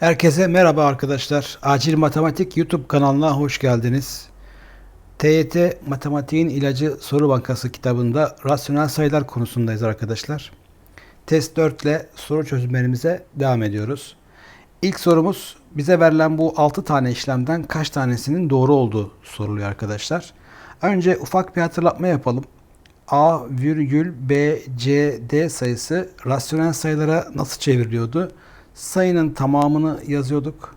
Herkese merhaba arkadaşlar. Acil Matematik YouTube kanalına hoş geldiniz. TYT Matematiğin İlacı Soru Bankası kitabında rasyonel sayılar konusundayız arkadaşlar. Test 4 ile soru çözümlerimize devam ediyoruz. İlk sorumuz bize verilen bu 6 tane işlemden kaç tanesinin doğru olduğu soruluyor arkadaşlar. Önce ufak bir hatırlatma yapalım. A virgül B, C, D sayısı rasyonel sayılara nasıl çevriliyordu? Sayının tamamını yazıyorduk.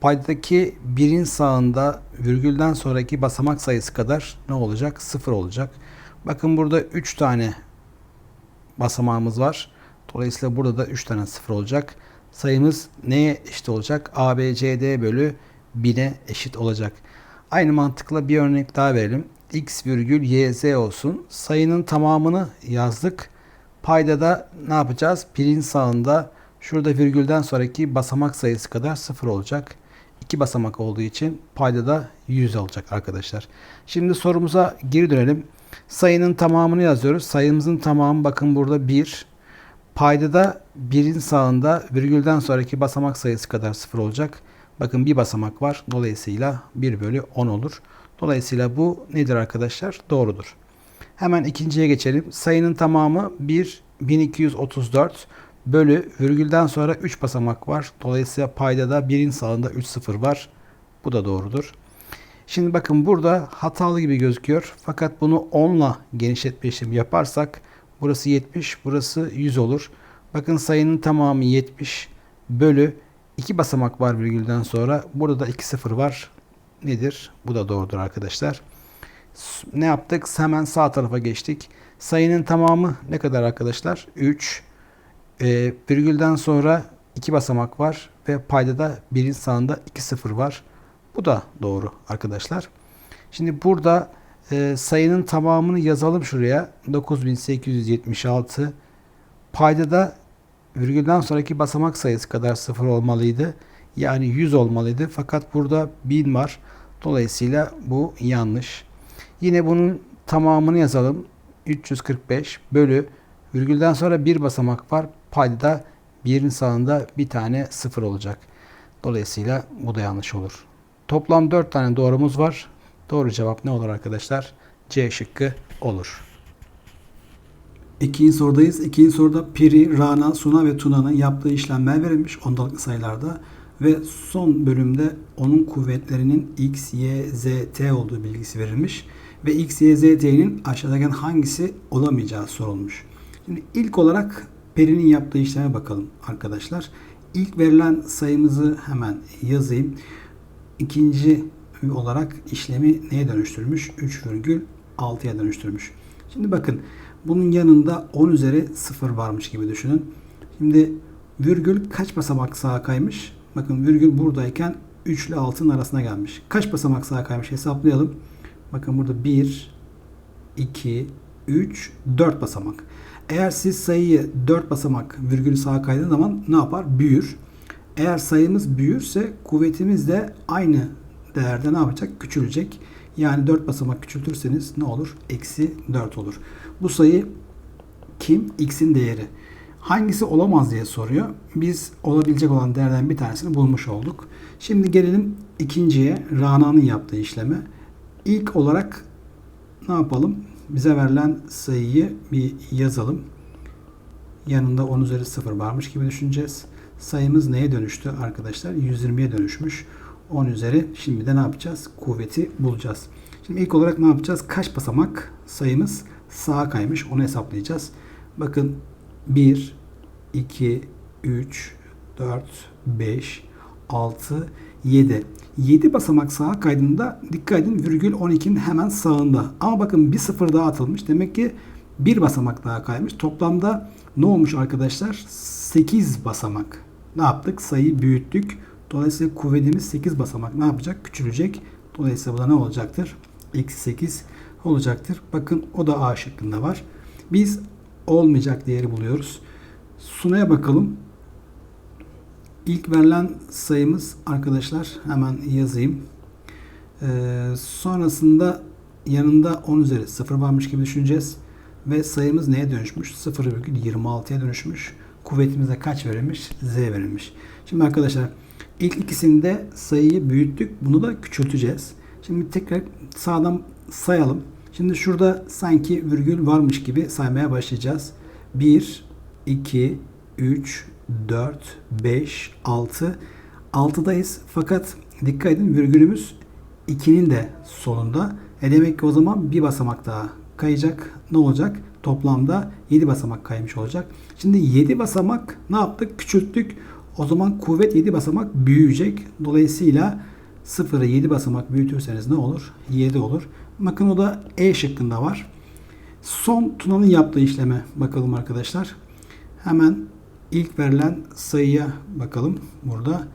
Paydadaki birin sağında virgülden sonraki basamak sayısı kadar ne olacak? Sıfır olacak. Bakın burada 3 tane basamağımız var. Dolayısıyla burada da 3 tane sıfır olacak. Sayımız neye eşit olacak? A, B, C, D bölü 1000'e eşit olacak. Aynı mantıkla bir örnek daha verelim. X virgül Y, Z olsun. Sayının tamamını yazdık. Payda da ne yapacağız? Birin sağında şurada virgülden sonraki basamak sayısı kadar sıfır olacak. İki basamak olduğu için payda da 100 olacak arkadaşlar. Şimdi sorumuza geri dönelim. Sayının tamamını yazıyoruz. Sayımızın tamamı bakın burada 1. Payda da birin sağında virgülden sonraki basamak sayısı kadar sıfır olacak. Bakın bir basamak var. Dolayısıyla 1 bölü 10 olur. Dolayısıyla bu nedir arkadaşlar? Doğrudur. Hemen ikinciye geçelim. Sayının tamamı 1 1234 bölü virgülden sonra 3 basamak var. Dolayısıyla payda da birin sağında 3 sıfır var. Bu da doğrudur. Şimdi bakın burada hatalı gibi gözüküyor. Fakat bunu 10 ile genişletme işlemi yaparsak burası 70, burası 100 olur. Bakın sayının tamamı 70 bölü 2 basamak var virgülden sonra. Burada da 2 sıfır var. Nedir? Bu da doğrudur arkadaşlar. Ne yaptık? Hemen sağ tarafa geçtik. Sayının tamamı ne kadar arkadaşlar? 3. E, virgülden sonra 2 basamak var ve payda da birin sağında 2 sıfır var. Bu da doğru arkadaşlar. Şimdi burada e, sayının tamamını yazalım şuraya. 9876 payda da virgülden sonraki basamak sayısı kadar sıfır olmalıydı. Yani 100 olmalıydı. Fakat burada 1000 var. Dolayısıyla bu yanlış. Yine bunun tamamını yazalım. 345 bölü virgülden sonra bir basamak var. Payda da birin sağında bir tane sıfır olacak. Dolayısıyla bu da yanlış olur. Toplam 4 tane doğrumuz var. Doğru cevap ne olur arkadaşlar? C şıkkı olur. İkinci sorudayız. İkinci soruda Piri, Rana, Suna ve Tuna'nın yaptığı işlemler verilmiş ondalıklı sayılarda ve son bölümde onun kuvvetlerinin x, y, z, t olduğu bilgisi verilmiş ve x, y, z, t'nin aşağıdakilerden hangisi olamayacağı sorulmuş. Şimdi ilk olarak Peri'nin yaptığı işleme bakalım arkadaşlar. İlk verilen sayımızı hemen yazayım. İkinci olarak işlemi neye dönüştürmüş? 3,6'ya dönüştürmüş. Şimdi bakın bunun yanında 10 üzeri 0 varmış gibi düşünün. Şimdi virgül kaç basamak sağa kaymış? Bakın virgül buradayken 3 ile 6'nın arasına gelmiş. Kaç basamak sağa kaymış hesaplayalım. Bakın burada 1, 2, 3, 4 basamak. Eğer siz sayıyı 4 basamak virgülü sağa kaydığınız zaman ne yapar? Büyür. Eğer sayımız büyürse kuvvetimiz de aynı değerde ne yapacak? Küçülecek. Yani 4 basamak küçültürseniz ne olur? Eksi 4 olur. Bu sayı kim? X'in değeri. Hangisi olamaz diye soruyor. Biz olabilecek olan değerden bir tanesini bulmuş olduk. Şimdi gelelim ikinciye. Rana'nın yaptığı işleme. İlk olarak ne yapalım? Bize verilen sayıyı bir yazalım. Yanında 10 üzeri 0 varmış gibi düşüneceğiz. Sayımız neye dönüştü arkadaşlar? 120'ye dönüşmüş. 10 üzeri. Şimdi de ne yapacağız? Kuvveti bulacağız. Şimdi ilk olarak ne yapacağız? Kaç basamak sayımız sağa kaymış? Onu hesaplayacağız. Bakın 1, 2, 3, 4, 5, 6, 7. 7 basamak sağa kaydığında dikkat edin virgül 12'nin hemen sağında. Ama bakın bir sıfır daha atılmış. Demek ki bir basamak daha kaymış. Toplamda ne olmuş arkadaşlar? 8 basamak. Ne yaptık? Sayıyı büyüttük. Dolayısıyla kuvvetimiz 8 basamak ne yapacak? Küçülecek. Dolayısıyla bu da ne olacaktır? Eksi 8 olacaktır. Bakın o da A şıkkında var. Biz olmayacak değeri buluyoruz. Suna'ya bakalım. İlk verilen sayımız arkadaşlar hemen yazayım. Ee, sonrasında yanında 10 üzeri 0 varmış gibi düşüneceğiz. Ve sayımız neye dönüşmüş? 0,26'ya dönüşmüş. Kuvvetimize kaç verilmiş? Z verilmiş. Şimdi arkadaşlar İlk ikisinde sayıyı büyüttük. Bunu da küçülteceğiz. Şimdi tekrar sağdan sayalım. Şimdi şurada sanki virgül varmış gibi saymaya başlayacağız. 1, 2, 3, 4, 5, 6. 6'dayız. Fakat dikkat edin virgülümüz 2'nin de sonunda. E demek ki o zaman bir basamak daha kayacak. Ne olacak? Toplamda 7 basamak kaymış olacak. Şimdi 7 basamak ne yaptık? Küçülttük. O zaman kuvvet 7 basamak büyüyecek. Dolayısıyla 0'ı 7 basamak büyütürseniz ne olur? 7 olur. Bakın o da E şıkkında var. Son Tuna'nın yaptığı işleme bakalım arkadaşlar. Hemen ilk verilen sayıya bakalım. Burada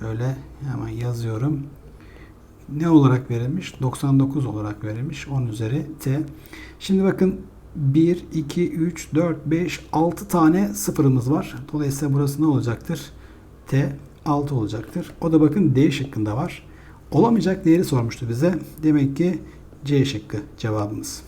şöyle hemen yazıyorum. Ne olarak verilmiş? 99 olarak verilmiş. 10 üzeri T. Şimdi bakın 1, 2, 3, 4, 5, 6 tane sıfırımız var. Dolayısıyla burası ne olacaktır? T 6 olacaktır. O da bakın D şıkkında var. Olamayacak değeri sormuştu bize. Demek ki C şıkkı cevabımız.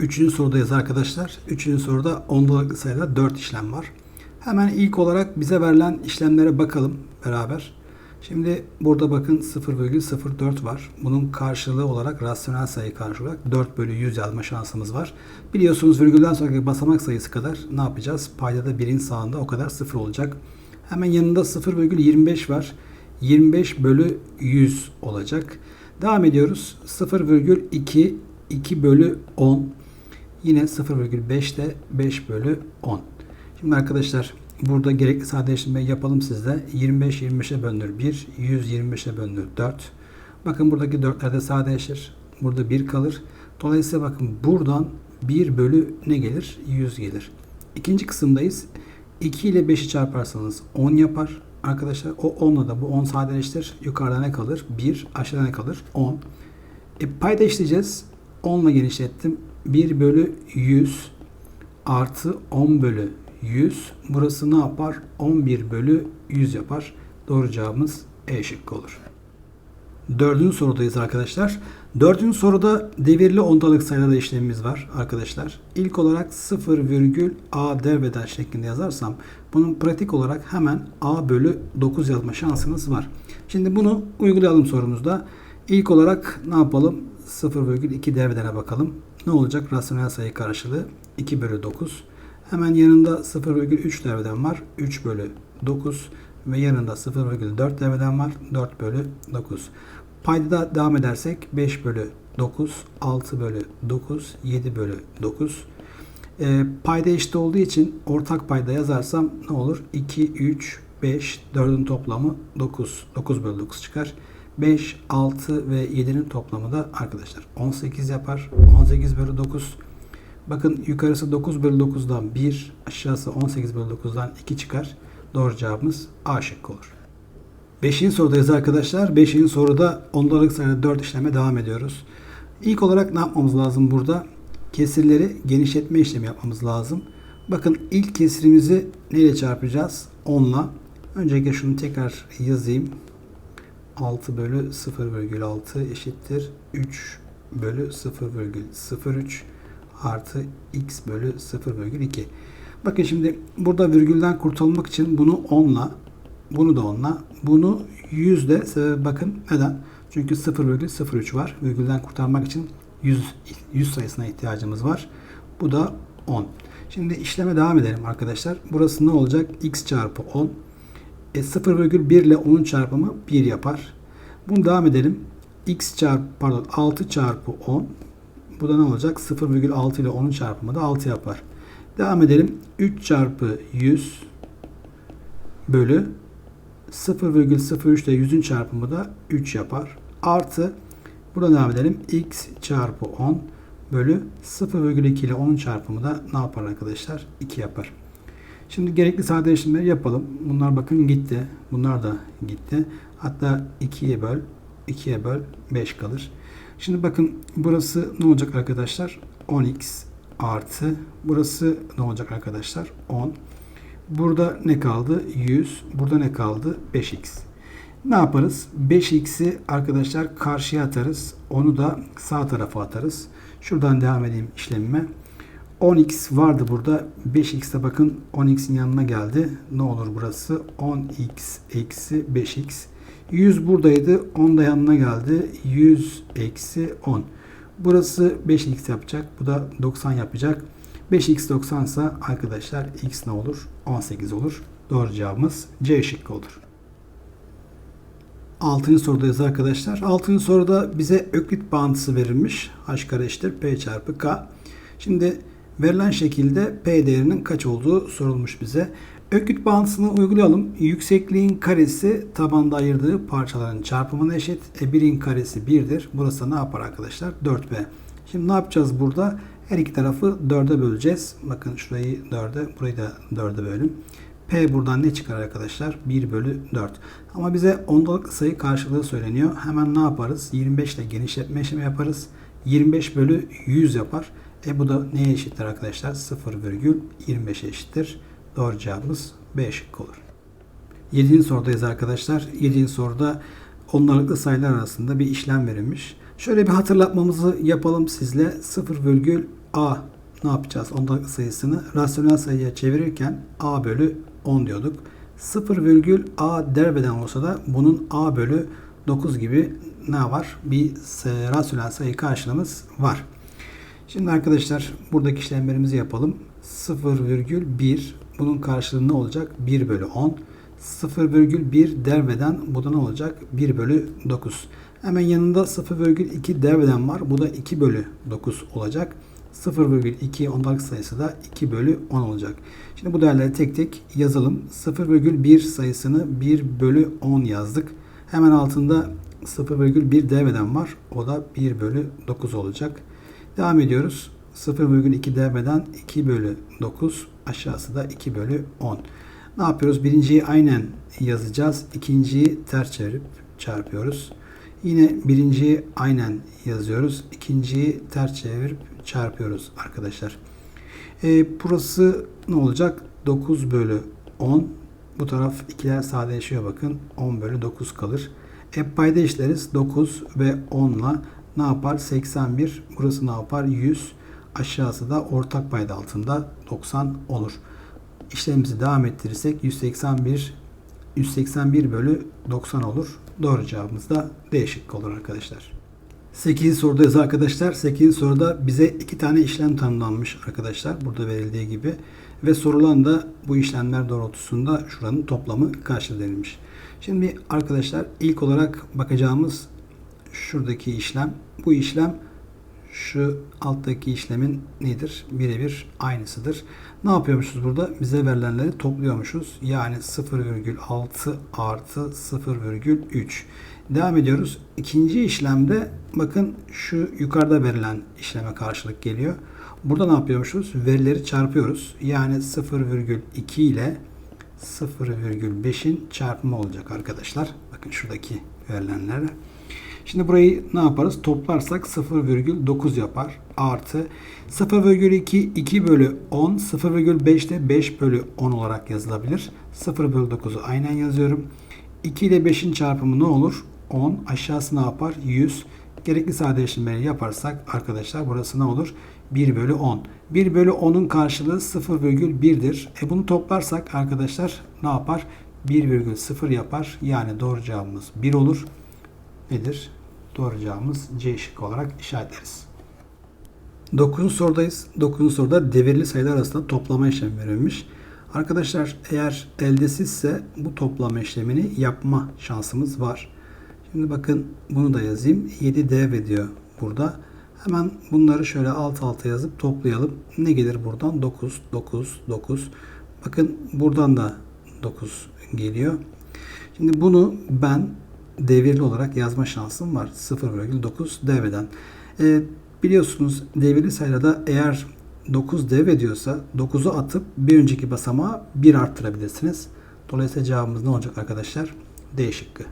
Üçüncü sorudayız arkadaşlar. Üçüncü soruda ondalıklı sayıda 4 işlem var. Hemen ilk olarak bize verilen işlemlere bakalım beraber. Şimdi burada bakın 0,04 var. Bunun karşılığı olarak rasyonel sayı karşılığı olarak 4 bölü 100 yazma şansımız var. Biliyorsunuz virgülden sonraki basamak sayısı kadar ne yapacağız? Paydada 1'in sağında o kadar 0 olacak. Hemen yanında 0,25 var. 25 bölü 100 olacak. Devam ediyoruz. 0,2 2 bölü 10 Yine 0,5 de 5 bölü 10. Şimdi arkadaşlar burada gerekli sadeleştirmeyi yapalım sizde. 25 25'e bölünür 1, 100 25'e bölünür 4. Bakın buradaki 4'ler de sadeleşir. Burada 1 kalır. Dolayısıyla bakın buradan 1 bölü ne gelir? 100 gelir. İkinci kısımdayız. 2 ile 5'i çarparsanız 10 yapar. Arkadaşlar o 10'la da bu 10 sadeleştir. Yukarıda ne kalır? 1. Aşağıda ne kalır? 10. E, payda işleyeceğiz. 10 ile genişlettim. 1 bölü 100 artı 10 bölü 100. Burası ne yapar? 11 bölü 100 yapar. Doğru cevabımız E şıkkı olur. Dördüncü sorudayız arkadaşlar. Dördüncü soruda devirli ondalık sayılarda işlemimiz var arkadaşlar. İlk olarak 0 virgül a derbeder şeklinde yazarsam bunun pratik olarak hemen a bölü 9 yazma şansınız var. Şimdi bunu uygulayalım sorumuzda. İlk olarak ne yapalım? 0,2 devredere bakalım. Ne olacak? Rasyonel sayı karşılığı 2 bölü 9. Hemen yanında 0,3 devreden var. 3 bölü 9 ve yanında 0,4 devreden var. 4 bölü 9. Payda devam edersek 5 bölü 9, 6 bölü 9, 7 bölü 9. E, payda eşit olduğu için ortak payda yazarsam ne olur? 2, 3, 5, 4'ün toplamı 9. 9 bölü 9 çıkar. 5, 6 ve 7'nin toplamı da arkadaşlar 18 yapar. 18 bölü 9. Bakın yukarısı 9 bölü 9'dan 1, aşağısı 18 bölü 9'dan 2 çıkar. Doğru cevabımız A şıkkı olur. 5. sorudayız arkadaşlar. 5. soruda ondalık sayıda 4 işleme devam ediyoruz. İlk olarak ne yapmamız lazım burada? Kesirleri genişletme işlemi yapmamız lazım. Bakın ilk kesirimizi neyle çarpacağız? 10 ile. Öncelikle şunu tekrar yazayım. 6 bölü 0,6 eşittir 3 bölü 0,03 artı x bölü 0,2. Bakın şimdi burada virgülden kurtulmak için bunu 10 ile bunu da 10 ile bunu 100 ile sebebi bakın neden? Çünkü 0,03 var. Virgülden kurtarmak için 100, 100 sayısına ihtiyacımız var. Bu da 10. Şimdi işleme devam edelim arkadaşlar. Burası ne olacak? x çarpı 10. E 0,1 ile 10'un çarpımı 1 yapar. Bunu devam edelim. x çarpı pardon 6 çarpı 10. Bu da ne olacak? 0,6 ile 10'un çarpımı da 6 yapar. Devam edelim. 3 çarpı 100 bölü 0,03 ile 100'ün çarpımı da 3 yapar. Artı burada devam edelim. x çarpı 10 bölü 0,2 ile 10'un çarpımı da ne yapar arkadaşlar? 2 yapar. Şimdi gerekli sadeleştirmeleri yapalım. Bunlar bakın gitti. Bunlar da gitti. Hatta 2'ye böl, 2'ye böl 5 kalır. Şimdi bakın burası ne olacak arkadaşlar? 10x artı burası ne olacak arkadaşlar? 10. Burada ne kaldı? 100. Burada ne kaldı? 5x. Ne yaparız? 5x'i arkadaşlar karşıya atarız. Onu da sağ tarafa atarız. Şuradan devam edeyim işlemime. 10x vardı burada. 5x'e bakın 10x'in yanına geldi. Ne olur burası? 10x eksi 5x. 100 buradaydı. 10 da yanına geldi. 100 eksi 10. Burası 5x yapacak. Bu da 90 yapacak. 5x 90 ise arkadaşlar x ne olur? 18 olur. Doğru cevabımız C şıkkı olur. Altıncı sorudayız arkadaşlar. Altıncı soruda bize öklit bağıntısı verilmiş. h kare eşittir p çarpı k. Şimdi verilen şekilde p değerinin kaç olduğu sorulmuş bize. Öklit bağıntısını uygulayalım. Yüksekliğin karesi tabanda ayırdığı parçaların çarpımına eşit. E 1'in karesi 1'dir. Burası ne yapar arkadaşlar? 4p. Şimdi ne yapacağız burada? Her iki tarafı 4'e böleceğiz. Bakın şurayı 4'e, burayı da 4'e bölün. P buradan ne çıkar arkadaşlar? 1 bölü 4. Ama bize ondalık sayı karşılığı söyleniyor. Hemen ne yaparız? 25 ile genişletme işlemi yaparız. 25 bölü 100 yapar. E bu da neye eşittir arkadaşlar? 0,25'e eşittir. Doğru cevabımız B şıkkı olur. 7. sorudayız arkadaşlar. 7. soruda ondalıklı sayılar arasında bir işlem verilmiş. Şöyle bir hatırlatmamızı yapalım sizle. 0, a ne yapacağız? Ondalıklı sayısını rasyonel sayıya çevirirken a bölü 10 diyorduk. 0, a derbeden olsa da bunun a bölü 9 gibi ne var? Bir rasyonel sayı karşılığımız var. Şimdi arkadaşlar buradaki işlemlerimizi yapalım. 0,1 bunun karşılığı ne olacak? 1 bölü 10. 0,1 derbeden bu da ne olacak? 1 bölü 9. Hemen yanında 0,2 devreden var. Bu da 2 bölü 9 olacak. 0,2 ondalık sayısı da 2 bölü 10 olacak. Şimdi bu değerleri tek tek yazalım. 0,1 sayısını 1 bölü 10 yazdık. Hemen altında 0,1 devreden var. O da 1 bölü 9 olacak. Devam ediyoruz. 0,2 devreden 2 bölü 9 aşağısı da 2 bölü 10. Ne yapıyoruz? Birinciyi aynen yazacağız. İkinciyi ters çevirip çarpıyoruz. Yine birinciyi aynen yazıyoruz. İkinciyi ters çevirip çarpıyoruz arkadaşlar. E, burası ne olacak? 9 bölü 10. Bu taraf ikiler sadeleşiyor bakın. 10 bölü 9 kalır. E, payda işleriz. 9 ve 10 ile ne yapar? 81. Burası ne yapar? 100. Aşağısı da ortak payda altında 90 olur. İşlemimizi devam ettirirsek 181 181 bölü 90 olur. Doğru cevabımız da D şıkkı olur arkadaşlar. 8. sorudayız arkadaşlar. 8. soruda bize iki tane işlem tanımlanmış arkadaşlar. Burada verildiği gibi. Ve sorulan da bu işlemler doğrultusunda şuranın toplamı karşı denilmiş. Şimdi arkadaşlar ilk olarak bakacağımız şuradaki işlem. Bu işlem şu alttaki işlemin nedir? Birebir aynısıdır. Ne yapıyormuşuz burada? Bize verilenleri topluyormuşuz. Yani 0,6 artı 0,3. Devam ediyoruz. İkinci işlemde bakın şu yukarıda verilen işleme karşılık geliyor. Burada ne yapıyormuşuz? Verileri çarpıyoruz. Yani 0,2 ile 0,5'in çarpımı olacak arkadaşlar. Bakın şuradaki verilenler. Şimdi burayı ne yaparız? Toplarsak 0,9 yapar. Artı 0,2 2 bölü 10 0,5 de 5 bölü 10 olarak yazılabilir. 0 bölü 9'u aynen yazıyorum. 2 ile 5'in çarpımı ne olur? 10. Aşağısı ne yapar? 100. Gerekli sadeleştirmeleri yaparsak arkadaşlar burası ne olur? 1 bölü 10. 1 bölü 10'un karşılığı 0,1'dir. E bunu toplarsak arkadaşlar ne yapar? 1,0 yapar. Yani doğru cevabımız 1 olur. Nedir? Doğru C şıkkı olarak işaretleriz. 9. sorudayız. 9. soruda devirli sayılar arasında toplama işlemi verilmiş. Arkadaşlar eğer eldesizse bu toplama işlemini yapma şansımız var. Şimdi bakın bunu da yazayım. 7 dev ediyor burada. Hemen bunları şöyle alt alta yazıp toplayalım. Ne gelir buradan? 9, 9, 9. Bakın buradan da 9 geliyor. Şimdi bunu ben devirli olarak yazma şansım var. 0,9 devreden. E, biliyorsunuz devirli sayıda eğer 9 dev ediyorsa 9'u atıp bir önceki basamağa 1 arttırabilirsiniz. Dolayısıyla cevabımız ne olacak arkadaşlar? D şıkkı.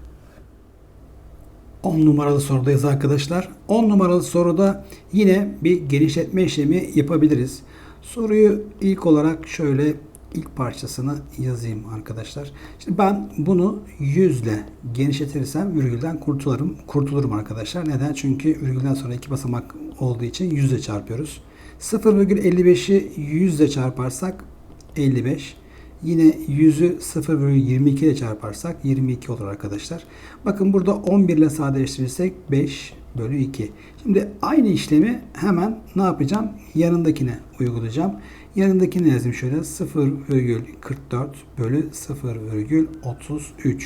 10 numaralı sorudayız arkadaşlar. 10 numaralı soruda yine bir genişletme işlemi yapabiliriz. Soruyu ilk olarak şöyle ilk parçasını yazayım arkadaşlar. Şimdi ben bunu 100 ile genişletirsem virgülden kurtulurum. Kurtulurum arkadaşlar. Neden? Çünkü virgülden sonra iki basamak olduğu için 100 ile çarpıyoruz. 0,55'i 100 ile çarparsak 55. Yine 100'ü 0,22 ile çarparsak 22 olur arkadaşlar. Bakın burada 11 ile sadeleştirirsek 5 bölü 2. Şimdi aynı işlemi hemen ne yapacağım? Yanındakine uygulayacağım. Yanındakini yazayım şöyle 0,44 bölü 0,33.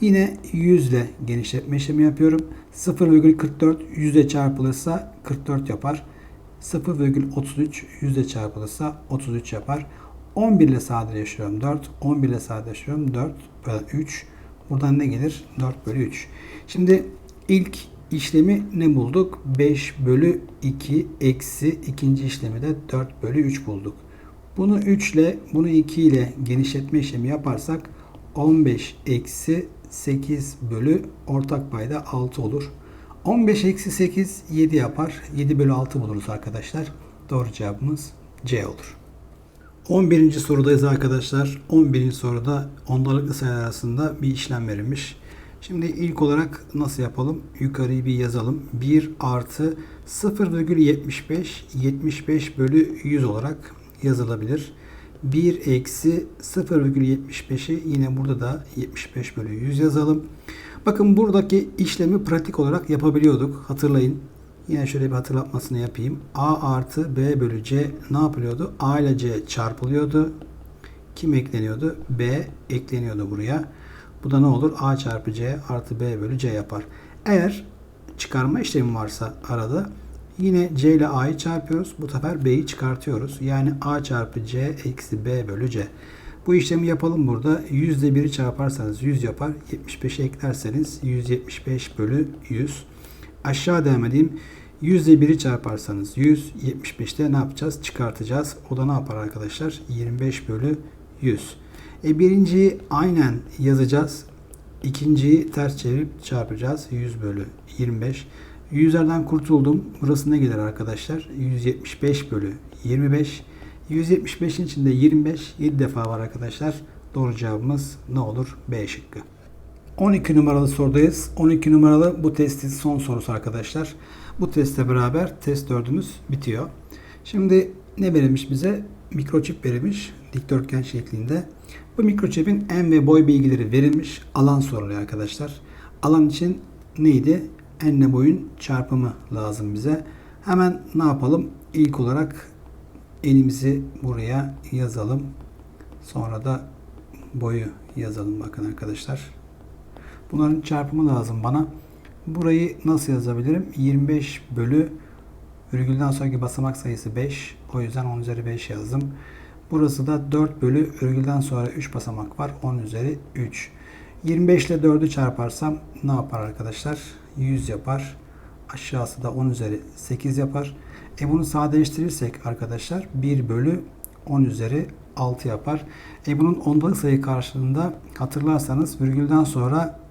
Yine 100 ile genişletme işlemi yapıyorum. 0,44 100 ile çarpılırsa 44 yapar. 0,33 100 ile çarpılırsa 33 yapar. 11 ile sadeleştiriyorum 4. 11 ile sadeleştiriyorum 4 bölü 3. Buradan ne gelir? 4 bölü 3. Şimdi ilk işlemi ne bulduk? 5 bölü 2 eksi ikinci işlemi de 4 bölü 3 bulduk. Bunu 3 ile bunu 2 ile genişletme işlemi yaparsak 15 eksi 8 bölü ortak payda 6 olur. 15 eksi 8 7 yapar. 7 bölü 6 buluruz arkadaşlar. Doğru cevabımız C olur. 11. sorudayız arkadaşlar. 11. soruda ondalıklı sayılar arasında bir işlem verilmiş. Şimdi ilk olarak nasıl yapalım? Yukarıyı bir yazalım. 1 artı 0,75 75 bölü 100 olarak yazılabilir. 1 eksi 0,75'i yine burada da 75 bölü 100 yazalım. Bakın buradaki işlemi pratik olarak yapabiliyorduk. Hatırlayın. Yine şöyle bir hatırlatmasını yapayım. A artı B bölü C ne yapılıyordu? A ile C çarpılıyordu. Kim ekleniyordu? B ekleniyordu buraya. Bu da ne olur? A çarpı C artı B bölü C yapar. Eğer çıkarma işlemi varsa arada yine C ile A'yı çarpıyoruz. Bu sefer B'yi çıkartıyoruz. Yani A çarpı C eksi B bölü C. Bu işlemi yapalım burada. 100 ile 1'i çarparsanız 100 yapar. 75'i eklerseniz 175 bölü 100. Aşağı devam edeyim. 100 ile 1'i çarparsanız 100, 75'te ne yapacağız? Çıkartacağız. O da ne yapar arkadaşlar? 25 bölü 100. E birinciyi aynen yazacağız. İkinciyi ters çevirip çarpacağız. 100 bölü 25. 100'lerden kurtuldum. Burası ne gelir arkadaşlar? 175 bölü 25. 175'in içinde 25 7 defa var arkadaşlar. Doğru cevabımız ne olur? B şıkkı. 12 numaralı sorudayız. 12 numaralı bu testin son sorusu arkadaşlar. Bu testle beraber test 4'ümüz bitiyor. Şimdi ne verilmiş bize? Mikroçip verilmiş dikdörtgen şeklinde. Bu mikroçipin en ve boy bilgileri verilmiş. Alan soruluyor arkadaşlar. Alan için neydi? Enle boyun çarpımı lazım bize. Hemen ne yapalım? İlk olarak enimizi buraya yazalım. Sonra da boyu yazalım bakın arkadaşlar. Bunların çarpımı lazım bana. Burayı nasıl yazabilirim? 25 bölü virgülden sonraki basamak sayısı 5. O yüzden 10 üzeri 5 yazdım. Burası da 4 bölü virgülden sonra 3 basamak var. 10 üzeri 3. 25 ile 4'ü çarparsam ne yapar arkadaşlar? 100 yapar. Aşağısı da 10 üzeri 8 yapar. E bunu sadeleştirirsek arkadaşlar 1 bölü 10 üzeri 6 yapar. E bunun ondalık sayı karşılığında hatırlarsanız virgülden sonra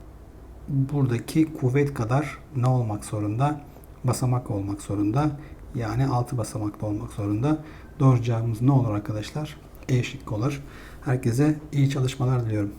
buradaki kuvvet kadar ne olmak zorunda? Basamak olmak zorunda. Yani 6 basamaklı olmak zorunda. Doğru cevabımız ne olur arkadaşlar? E şıkkı olur. Herkese iyi çalışmalar diliyorum.